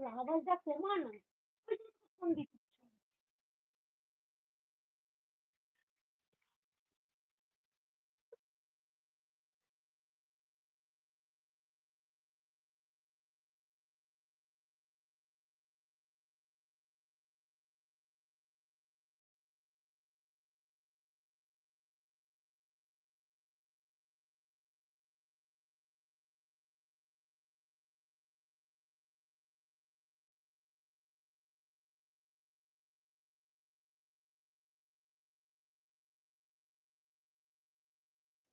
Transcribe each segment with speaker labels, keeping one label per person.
Speaker 1: তোর আওয়াজটা কমা না। ওই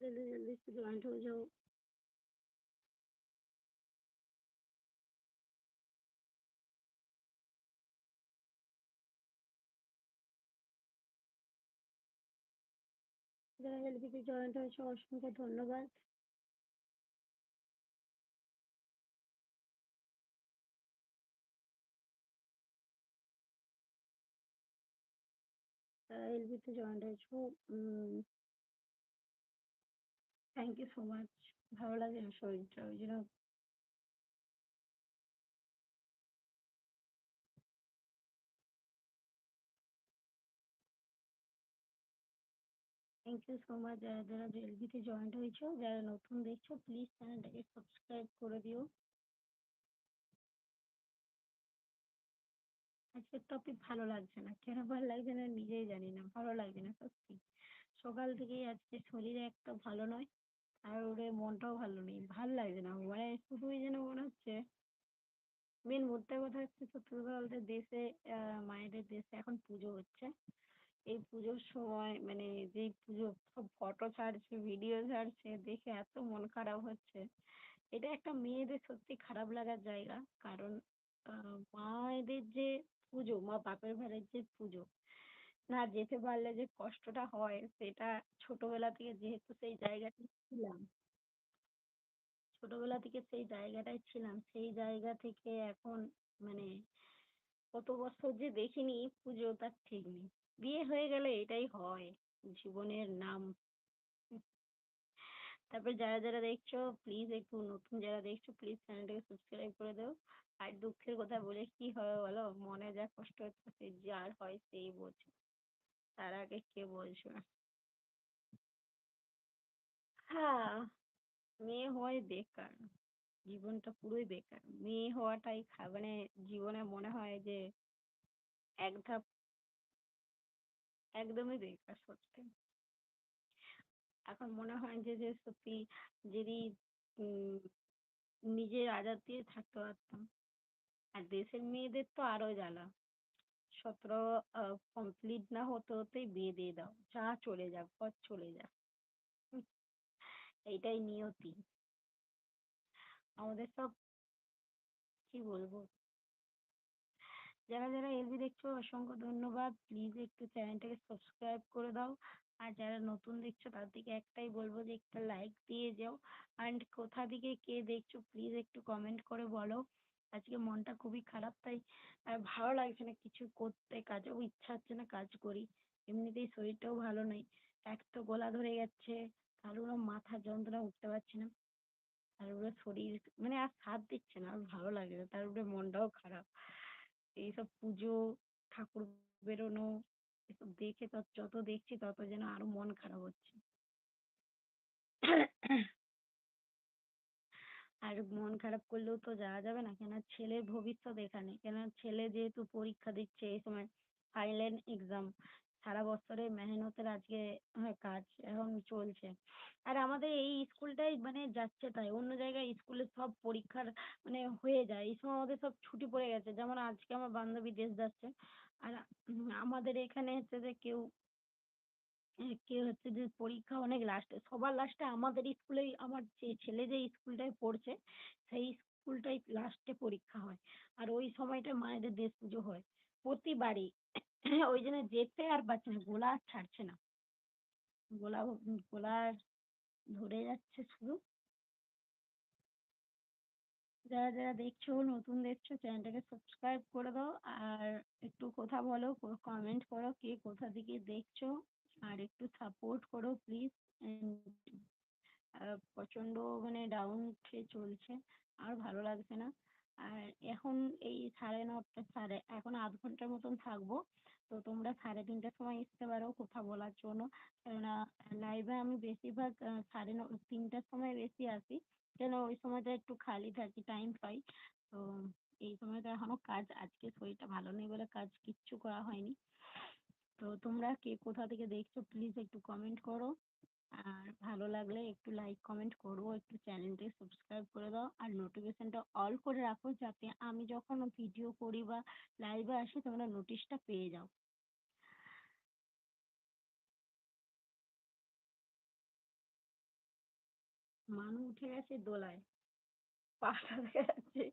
Speaker 1: जल्दी जल्दी से जॉइंट हो जाओ যারা এলবিতে জয়েন্ট হয়েছে অসংখ্য ধন্যবাদ যারা এলবিতে জয়েন্ট হয়েছো থ্যাংক ইউ সো মাচ ভালো লাগে না শরীরটা, ওই জন্য। থ্যাংক ইউ সো মাচ যারা যারা এলবিতে জয়েন্ট হয়েছো, যারা নতুন দেখছ প্লিজ চ্যানেলটাকে সাবস্ক্রাইব করে দিও। আজকের টপিক ভালো লাগছে না। কেন ভালো লাগছে না, নিজেই জানি না। ভালো লাগছে না, সত্যি। সকাল থেকেই আজকে শরীরে একটা ভালো নয়। আর ওরে মনটাও ভালো নেই, ভালো লাগছে না মানে শুধুই যেন মনে হচ্ছে মেন মোদ্দা কথা হচ্ছে সত্যি কথা বলতে দেশে মায়েদের দেশে এখন পুজো হচ্ছে। এই পুজোর সময় মানে যেই পুজো, সব ফটো ছাড়ছে ভিডিও ছাড়ছে, দেখে এত মন খারাপ হচ্ছে। এটা একটা মেয়েদের সত্যি খারাপ লাগার জায়গা। কারণ মায়েদের যে পুজো, মা বাপের ঘরের যে পুজো না যেতে পারলে যে কষ্টটা হয় সেটা ছোটবেলা থেকে যেহেতু সেই জায়গাটায় ছিলাম। ছোটবেলা থেকে সেই জায়গাটায় ছিলাম, সেই জায়গা থেকে এখন মানে কত বছর যে দেখিনি পুজো তার ঠিক নেই। বিয়ে হয়ে গেলে এটাই হয় জীবনের নাম। তারপর যারা যারা দেখছ প্লিজ একটু নতুন যারা দেখছ প্লিজ চ্যানেলটাকে সাবস্ক্রাইব করে দাও। আর দুঃখের কথা বলে কি হবে বলো? মনে যা কষ্ট হচ্ছে যার হয় সেই বোঝে। তার আগে কে বলছো? হ্যাঁ মেয়ে হওয়াই বেকার। জীবনটা পুরোই বেকার। মেয়ে হওয়াটাই মানে জীবনে মনে হয় যে এক ধাপ, একদমই বেকার সত্যি। এখন মনে হয় যে যে সত্যি যদি নিজের আজাদ দিয়ে থাকতে পারতাম। আর দেশের মেয়েদের তো আরও জ্বালা। সতেরো কমপ্লিট না হতে হতেই বিয়ে দিয়ে দাও। যা চলে যা ঘর চলে যা হুম, এইটাই নিয়তি। আমাদের সব কি বলব? যারা যারা এলবি দেখছ অসংখ্য ধন্যবাদ। প্লিজ একটু চ্যানেলটাকে সাবস্ক্রাইব করে দাও। আর যারা নতুন দেখছ তাদেরকে একটাই বলব যে একটা লাইক দিয়ে যাও। অ্যান্ড কোথা থেকে কে দেখছ প্লিজ একটু কমেন্ট করে বলো। আজকে মনটা খুবই খারাপ, তাই আর ভালো লাগছে না কিছু করতে, কাজেও ইচ্ছা হচ্ছে না কাজ করি, এমনিতেই শরীরটাও ভালো নেই, এক তো গলা ধরে যাচ্ছে তার উপর মাথা যন্ত্রণা উঠতে পারছি না তার উপরে শরীর মানে আর সাথ দিচ্ছে না, আর ভালো লাগে না, তার উপরে মনটাও খারাপ, এইসব পুজো, ঠাকুর বেরোনো, এসব দেখে তো যত দেখছি তত যেন আরও মন খারাপ হচ্ছে। আর মন খারাপ করলেও তো যাওয়া যাবে না। কেন ছেলের ভবিষ্যৎ এখানে। কেন ছেলে যেহেতু পরীক্ষা দিচ্ছে এই সময় ফাইনাল এক্সাম সারা বছরের মেহনতের আজকে হ্যাঁ কাজ এখন চলছে। আর আমাদের এই স্কুলটাই মানে যাচ্ছে তাই। অন্য জায়গায় স্কুলে সব পরীক্ষার মানে হয়ে যায়। এই সময় আমাদের সব ছুটি পড়ে গেছে। যেমন আজকে আমার বান্ধবী দেশ যাচ্ছে। আর আমাদের এখানে হচ্ছে যে কেউ এ কেউ হচ্ছে যে পরীক্ষা অনেক লাস্টে সবার লাস্টে আমাদের স্কুলেই আমার যে ছেলে যে স্কুলটায় পড়ছে, সেই স্কুলটাই লাস্টে পরীক্ষা হয়। আর ওই সময়টা মায়েদের দেশ পুজো হয়। প্রতিবারই ওই জন্য যেতে আর পারছে না, গোলা আর ছাড়ছে না। গলা গোলা ধরে যাচ্ছে শুধু। যারা যারা দেখছ, নতুন দেখছ, চ্যানেলটাকে সাবস্ক্রাইব করে দাও। আর একটু কথা বলো কমেন্ট করো, কে কোথা থেকে দেখছ। আর একটু সাপোর্ট করো প্লিজ প্রচণ্ড মানে ডাউন উঠে চলছে, আর ভালো লাগছে না। আর এখন এই সাড়ে নটা, সাড়ে, এখন আধ ঘণ্টার মতন থাকব, তো তোমরা সাড়ে তিনটের সময় আসতে পারো কথা বলার জন্য। কেননা লাইভে আমি বেশিরভাগ সাড়ে ন, তিনটার সময় বেশি আসি, কেন ওই সময়টা একটু খালি থাকি টাইম পাই। তো এই সময়টা এখনও কাজ, আজকে শরীরটা ভালো নেই বলে কাজ কিচ্ছু করা হয়নি। তো তোমরা কে কোথা থেকে দেখছ প্লিজ একটু কমেন্ট করো। আর ভালো লাগলে একটু লাইক কমেন্ট করো, একটু চ্যানেলটি সাবস্ক্রাইব করে দাও। আর নোটিফিকেশনটা অল করে রাখো যাতে আমি যখন ভিডিও করি বা লাইভে আসি, তোমরা নোটিশটা পেয়ে যাও। মানু উঠে গেছে দোলায়। পাটা দেখা যাচ্ছে।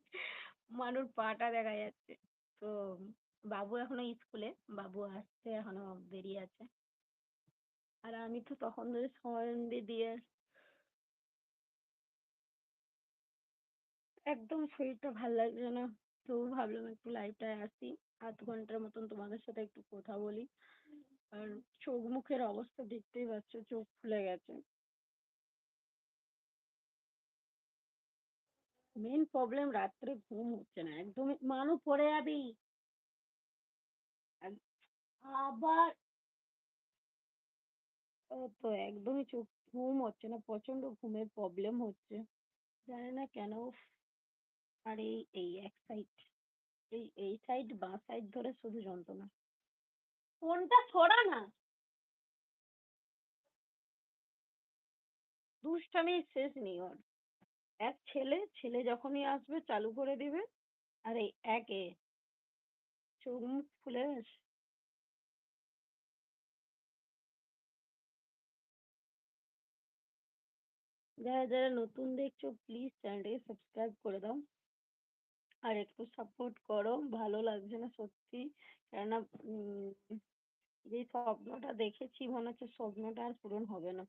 Speaker 1: মানুর পাটা দেখা যাচ্ছে। তো বাবু এখনও স্কুলে, বাবু আসছে, এখনও দেরি আছে। আর আমি তো তখন ধরে সময় দিয়ে একদম শরীরটা ভালো লাগছে না। তো ভাবলাম একটু লাইভটায় আসি, আধ ঘণ্টার মতন তোমাদের সাথে একটু কথা বলি। আর চোখ মুখের অবস্থা দেখতেই পাচ্ছ, চোখ ফুলে গেছে। মেন প্রবলেম রাত্রে ঘুম হচ্ছে না, একদমই। মানু পড়ে যাবি। আবার তো একদমই চোখ, ঘুম হচ্ছে না প্রচণ্ড ঘুমের প্রবলেম হচ্ছে। জানি না কেন আর এই এই এক সাইড এই এই সাইড বাঁ সাইড ধরে শুধু যন্ত্রণা। ফোনটা ছড়া না। দুষ্টামি শেষ নেই ওর। এক ছেলে ছেলে যখনই আসবে চালু করে দিবে, আর এই, এক এ চোখ মুখ ফুলে যারা যারা নতুন দেখছ প্লিজ চ্যানেলটাকে সাবস্ক্রাইব করে দাও আর একটু সাপোর্ট করো ভালো লাগছে না সত্যি কেননা যে স্বপ্নটা দেখেছি মনে হচ্ছে স্বপ্নটা আর পূরণ হবে না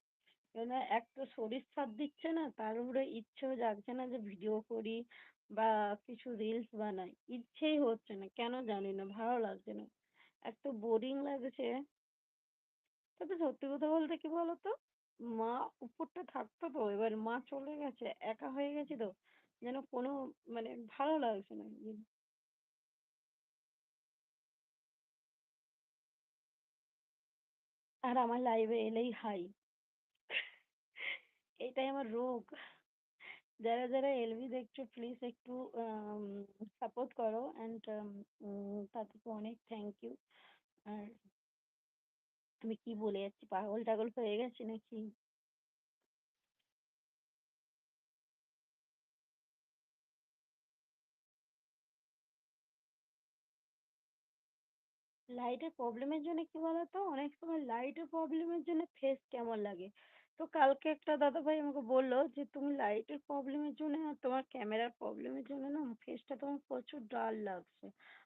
Speaker 1: কেননা এক তো শরীর সাথ দিচ্ছে না তার উপরে ইচ্ছেও জাগছে না যে ভিডিও করি বা কিছু রিলস বানাই। ইচ্ছেই হচ্ছে না, কেন জানি না, ভালো লাগছে না। এত বোরিং লাগছে। তবে সত্যি কথা বলতে কি বলতো? মা উপরটা থাকতো তো, এবার মা চলে গেছে, একা হয়ে গেছি তো, যেন কোনো মানে ভালো লাগছে না। আর আমার লাইভে এলেই হাই এটাই আমার রোগ। যারা যারা এলবি দেখছ প্লিজ একটু সাপোর্ট করো অ্যান্ড তাদেরকে অনেক থ্যাংক ইউ আর আমি কি বলে যাচ্ছি, পাগল টাগল হয়ে গেছি নাকি? লাইটের প্রবলেমের জন্য কি বলতো? অনেক সময় লাইটের প্রবলেমের জন্য ফেস কেমন লাগে? তো কালকে একটা দাদাভাই আমাকে বলল যে, তুমি লাইটের প্রবলেমের জন্য আর তোমার ক্যামেরার প্রবলেমের জন্য না, ফেসটা তোমার প্রচুর ডাল লাগছে।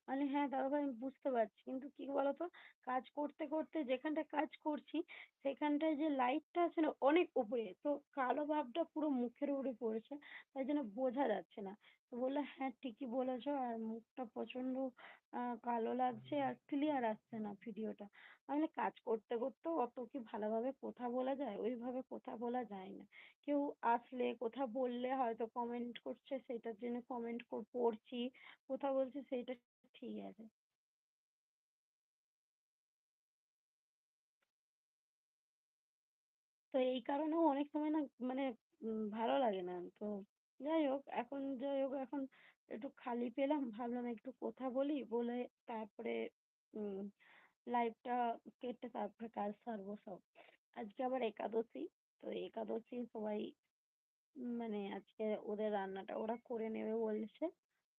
Speaker 1: মানে হ্যাঁ দাদাভাই আমি বুঝতে পারছি। কিন্তু কি বলতো, কাজ করতে করতে যেখানটায় কাজ করছি, সেখানটায় যে লাইটটা আছে না, অনেক উপরে। তো কালো ভাবটা পুরো মুখের উপরে পড়েছে, তাই জন্য বোঝা যাচ্ছে না। তো বলল হ্যাঁ ঠিকই বলেছ, আর মুখটা প্রচণ্ড আহ কালো লাগছে, আর ক্লিয়ার আসছে না ভিডিওটা আমি কাজ করতে, করতেও অত কি ভালোভাবে কথা বলা যায়? ওইভাবে কথা বলা যায় না। কেউ আসলে কথা বললে হয়তো কমেন্ট করছে, সেটার জন্য কমেন্ট পড়ছি, কথা বলছি, সেইটা ঠিক আছে। তো এই কারণেও অনেক সময় না মানে ভালো লাগে না। তো যাই হোক, এখন যাই হোক, এখন একটু খালি পেলাম। ভাবলাম একটু কথা বলি, বলে তারপরে লাইভটা কেটে তারপরে কাজ সারবো সব। আজকে আবার একাদশী, তো একাদশী সবাই মানে আজকে ওদের রান্নাটা ওরা করে নেবে বলছে।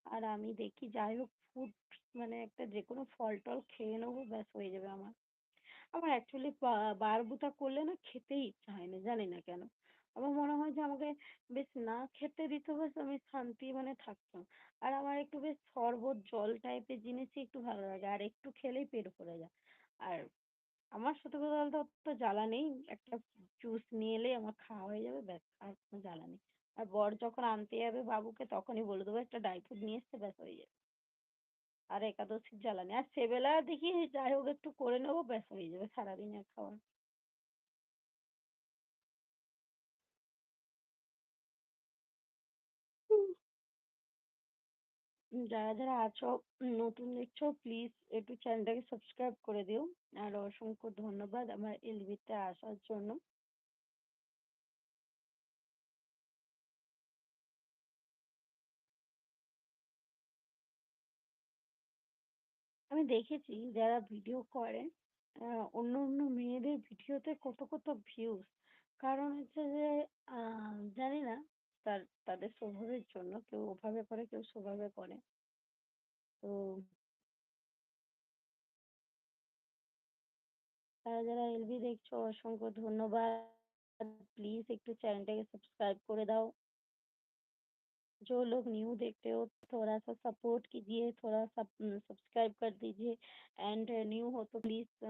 Speaker 1: আর আমি দেখি যাই হোক ফুড মানে একটা যে কোনো ফল টল খেয়ে নেব, ব্যাস হয়ে যাবে আমার। আমার বা বারবুটা করলে না খেতেই ইচ্ছা হয় না জানি না কেন। আমার মনে হয় যে আমাকে বেশ না খেতে দিত বেশ আমি শান্তি মানে থাকতাম। আর আমার একটু বেশ শরবত, জল টাইপের জিনিসই একটু ভালো লাগে, আর একটু খেলেই পেট ভরে যায়। আর আমার সত্যি কথা বলতে অত জ্বালা নেই, একটা জুস নিয়ে এলেই আমার খাওয়া হয়ে যাবে, ব্যাস, আর কোনো জ্বালা নেই। আর বর যখন আনতে যাবে বাবুকে তখনই বলে দেবো, একটা ড্রাই ফ্রুট নিয়ে এসছে, ব্যাস হয়ে যাবে। আর একাদশীর জ্বালানি, আর সেবেলা দেখি যাই হোক একটু করে নেব, ব্যাস হয়ে যাবে সারাদিনের খাওয়া। যারা যারা আছো, নতুন দেখছ প্লিজ একটু চ্যানেলটাকে সাবস্ক্রাইব করে দিও। আর অসংখ্য ধন্যবাদ আমার এলবিতে আসার জন্য। আমি দেখেছি যারা ভিডিও করে অন্য অন্য মেয়েদের ভিডিওতে কত কত ভিউজ কারণ হচ্ছে যে জানি না তার, তাদের স্বভাবের জন্য কেউ ওভাবে করে, কেউ সেভাবে করে। তো তারা যারা এলবি দেখছ, অসংখ্য ধন্যবাদ। প্লিজ একটু চ্যানেলটাকে সাবস্ক্রাইব করে দাও। जो लोग न्यू देखते हो थोड़ा सा सपोर्ट कीजिए, थोड़ा सा सब्सक्राइब कर दीजिए एंड न्यू हो तो प्लीज़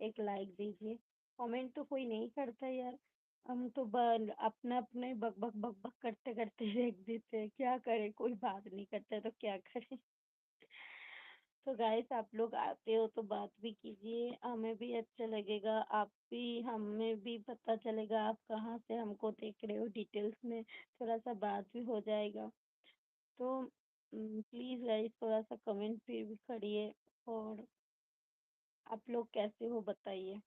Speaker 1: एक लाइक दीजिए। कमेंट तो कोई नहीं करता यार। हम तो अपने अपना बक बक बक बक करते करते देख देते हैं, क्या करें? कोई बात नहीं करता तो क्या करें? तो गाइस आप लोग आते हो तो बात भी कीजिए। हमें भी अच्छा लगेगा। आप भी, हमें भी पता चलेगा आप कहाँ से हमको देख रहे हो डिटेल्स में। थोड़ा सा बात भी हो जाएगा। तो प्लीज़ गाइस थोड़ा सा कमेंट पे भी करिए और आप लोग कैसे हो बताइए।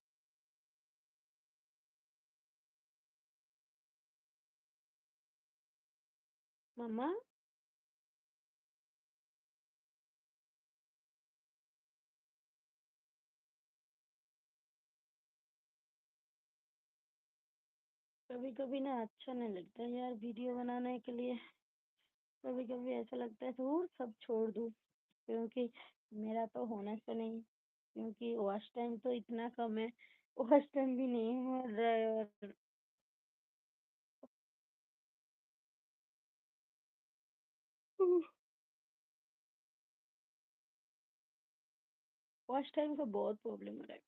Speaker 1: मम्मा कभी कभी ना अच्छा नहीं लगता यार वीडियो बनाने के लिए। कभी कभी ऐसा लगता है, दूर सब छोड़ दूँ। क्योंकि मेरा तो होना तो नहीं, क्योंकि वॉच टाइम तो इतना कम है। वॉच टाइम भी नहीं हो रहा है और वॉच टाइम का बहुत प्रॉब्लम हो रहा है।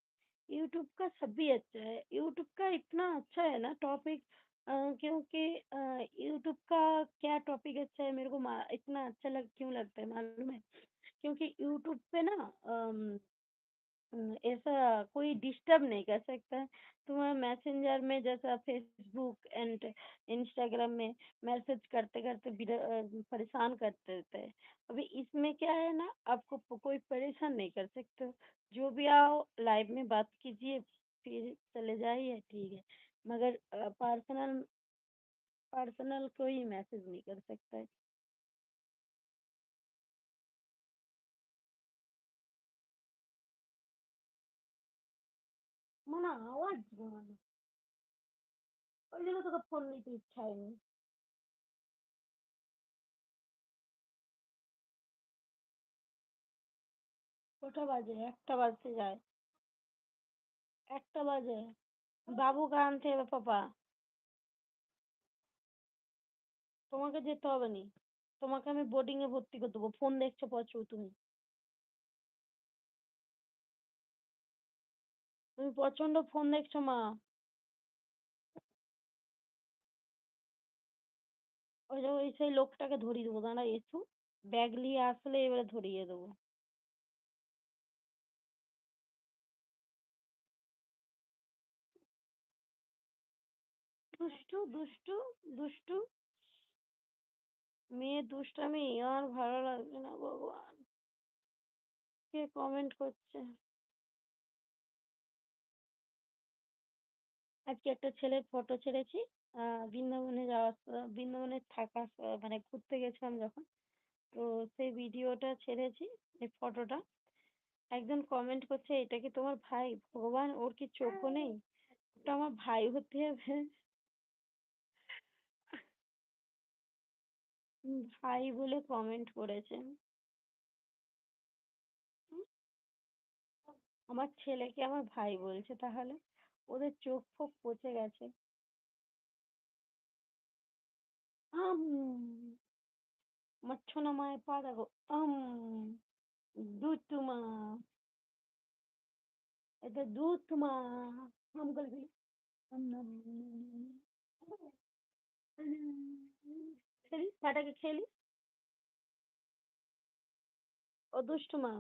Speaker 1: यूट्यूब का सभी अच्छा है। यूट्यूब का इतना अच्छा है ना टॉपिक क्योंकि यूट्यूब का क्या टॉपिक अच्छा है मेरे को इतना अच्छा लग, क्यों लगता है मालूम है? क्योंकि यूट्यूब पे ना ऐसा कोई डिस्टर्ब नहीं कर सकता। है तुम्हारा मैसेंजर में जैसा फेसबुक एंड इंस्टाग्राम में मैसेज करते करते बिर- अ, परेशान करते रहते हैं। अभी इसमें क्या है ना आपको कोई परेशान नहीं कर सकते। जो भी आओ लाइव में बात कीजिए फिर चले जाइए ठीक है। मगर पर्सनल पर्सनल कोई मैसेज नहीं कर सकता है। মনে আওয়াজ ঘুমানো ওই জন্য তোকে ফোন নিতে ইচ্ছা হয়নি কটা বাজে? একটা বাজতে যায়। একটা বাজে? বাবু আনতে হবে পাপা। তোমাকে যেতে হবে নি। তোমাকে আমি বোর্ডিং এ ভর্তি করে দেবো। ফোন দেখছ প্রচুর তুমি। তুমি প্রচণ্ড ফোন দেখছ, মা। ওই যে, ওই সেই লোকটাকে ধরিয়ে দেবো। দাঁড়া, এসো। ব্যাগ নিয়ে আসলে এবারে ধরিয়ে দেবো। দুষ্টু দুষ্টু দুষ্টু। মেয়ে দুষ্টামি, আর ভালো লাগছে না, ভগবান। কে কমেন্ট করছে? আজকে একটা ছেলের ফটো ছেড়েছি। আহ বৃন্দাবনে যাওয়ার বৃন্দাবনে থাকার স- মানে ঘুরতে গেছিলাম যখন। তো সেই ভিডিওটা ছেড়েছি, এই ফটোটা একজন কমেন্ট করছে, এটা কি তোমার ভাই? ভগবান, ওর কি চোখও নেই? ওটা আমার ভাই হতে হবে। ভাই বলে কমেন্ট করেছে। আমার ছেলেকে আমার ভাই বলছে তাহলে। ওদের চোখ ফোক পচে গেছে। আম মচ্ছ না মায়ের পা দেখো, আম, দুধ মা। এটা দুধ মা। আম নাম খেলি পাটাকে খেলি। ও দুষ্টু মা।